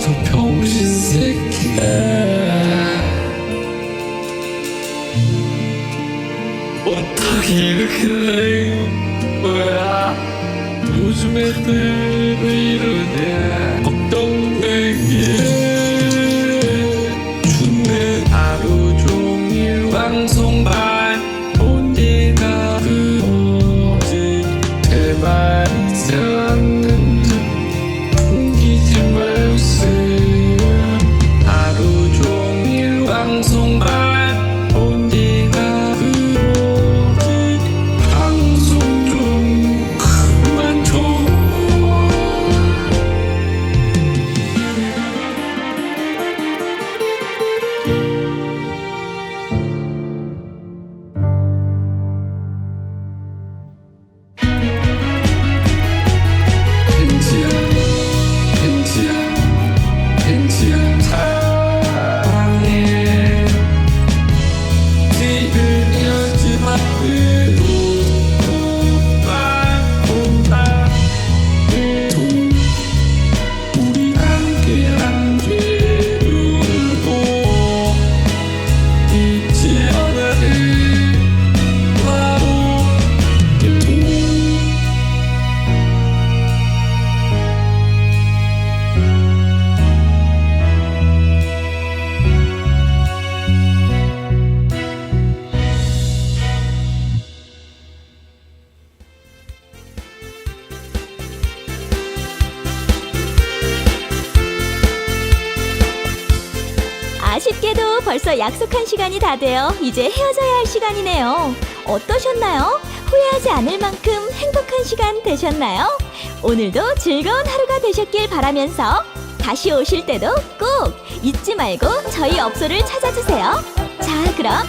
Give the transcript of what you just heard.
저 병신 새끼야. 어떻게 이렇게 된 거야? 요즘 애들 왜 이러냐 아쉽게도 벌써 약속한 시간이 다 되어 이제 헤어져야 할 시간이네요. 어떠셨나요? 후회하지 않을 만큼 행복한 시간 되셨나요? 오늘도 즐거운 하루가 되셨길 바라면서 다시 오실 때도 꼭 잊지 말고 저희 업소를 찾아주세요. 자, 그럼